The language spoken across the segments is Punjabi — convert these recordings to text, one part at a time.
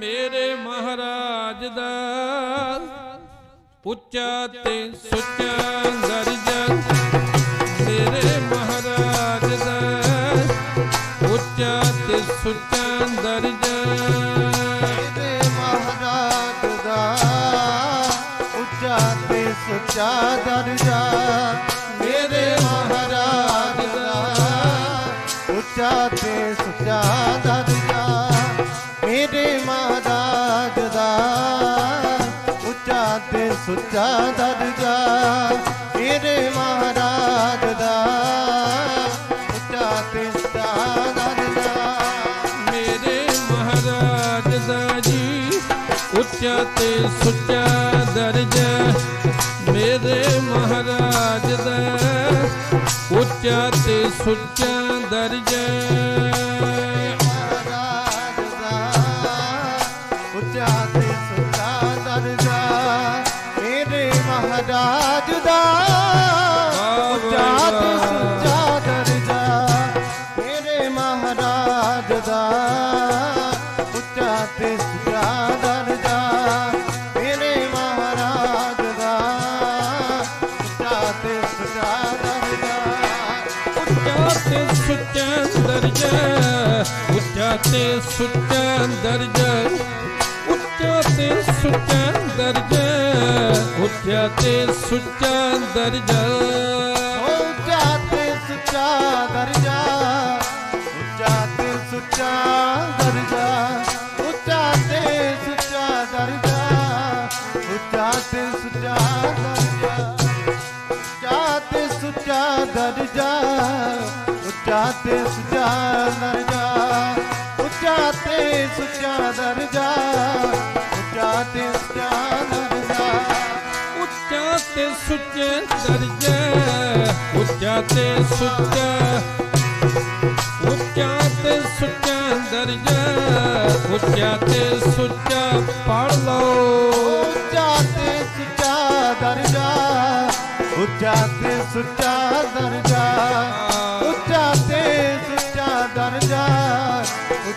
ਮੇਰੇ ਮਹਾਰਾਜ ਦਾ। ਉੱਚਾ ਤੇ ਸੁੱਚਾ ਦਰਜਾ। ਮੇਰੇ ਮਹਾਰਾਜ ਦਾ। ਉੱਚਾ ਤੇ ਸੁੱਚਾ ਦਰਜਾ। ਇਹਦੇ ਮਹਾਰਾਜ ਦਾ। ਉੱਚਾ ਤੇ ਸੁੱਚਾ ਦਰਜਾ। ਮੇਰੇ ਮਹਾਰਾਜ ਦਾ। ਉੱਚਾ ਤੇ ਸੁੱਚਾ ਦਰਜਾ। ਮੇਰੇ ਮਹਾਰਾਜ ਦਾ ਉੱਚਾ ਤੇ ਸੁੱਚਾ ਦਰਜਾ ਮੇਰੇ ਮਹਾਰਾਜ ਦਾ ਉੱਚਾ ਤੇ ਸੁੱਚਾ ਦਰਜਾ। ਮੇਰੇ ਮਹਾਰਾਜ ਦਾ ਜੀ, ਉੱਚਾ ਤੇ ਸੁੱਚਾ ਦਰਜਾ। ਮੇਰੇ ਮਹਾਰਾਜ ਦਾ ਉੱਚਾ ਤੇ ਸੁੱਚਾ ਦਰਜਾ। ਮਹਾਰਾਜ ਦਾ ਉੱਚਾ ਤੇ ਸੁੱਚਾ ਦਰਜਾ ਮੇਰੇ ਮਹਾਰਾਜ ਦਾ। ਉੱਚਾ ਤੇ ਸੁੱਚਾ ਦਰਜਾ ਮੇਰੇ ਮਹਾਰਾਜ ਦਾ। ਉੱਚਾ ਤੇ ਸੁੱਚਾ ਦਰਜਾ। ਉੱਚਾ ਤੇ ਸੁੱਚਾ ਦਰਜਾ ਉੱਚਾ ਤੇ ਸੁੱਚਾ ਦਰਜਾ। ਉੱਚਾ ਤੇ ਸੁੱਚਾ ਦਰਜਾ ਉੱਚਾ ਤੇ ਸੁੱਚਾ ਦਰਜਾ। ਉੱਚਾ ਤੇ ਸੁੱਚਾ ਦਰਜਾ ਉੱਚਾ ਤੇ ਸੁੱਚਾ ਦਰਜਾ ਉੱਚਾ ਤੇ ਸੁੱਚਾ ਦਰਜਾ ਉੱਚਾ ਤੇ ਸੁੱਚਾ ਦਰਜਾ ਉੱਚਾ ਤੇ ਸੁੱਚਾ ਦਰਜਾ ਉੱਚਾ ਤੇ ਸੁੱਚਾ ਦਰਜਾ। ਤੇ ਸੁੱਚਾ ਦਰਜਾ ਉੱਚਾ ਤੇ ਸੁੱਚਾ ਦਰਜਾ। ਉੱਚਾ ਤੇ ਸੁੱਚਾ ਦਰਜਾ ਉੱਚਾ ਤੇ ਸੁੱਚਾ। ਉੱਚਾ ਤੇ ਸੁੱਚਾ ਦਰਜਾ ਉੱਚਾ ਤੇ ਸੁੱਚਾ ਪੜ ਲਓ। ਉੱਚਾ ਤੇ ਸੁੱਚਾ ਦਰਜਾ ਉੱਚਾ ਤੇ ਸੁੱਚਾ ਦਰਜਾ।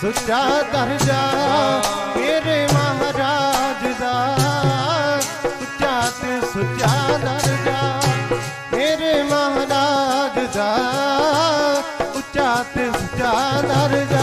ਸੁੱਚਾ ਦਰਜਾ ਮੇਰੇ ਮਹਾਰਾਜ ਦਾ। ਉੱਚਾ ਤੇ ਸੁੱਚਾ ਦਰਜਾ ਮੇਰੇ ਮਹਾਰਾਜ ਦਾ। ਉੱਚਾ ਤੇ ਸੁੱਚਾ ਦਰਜਾ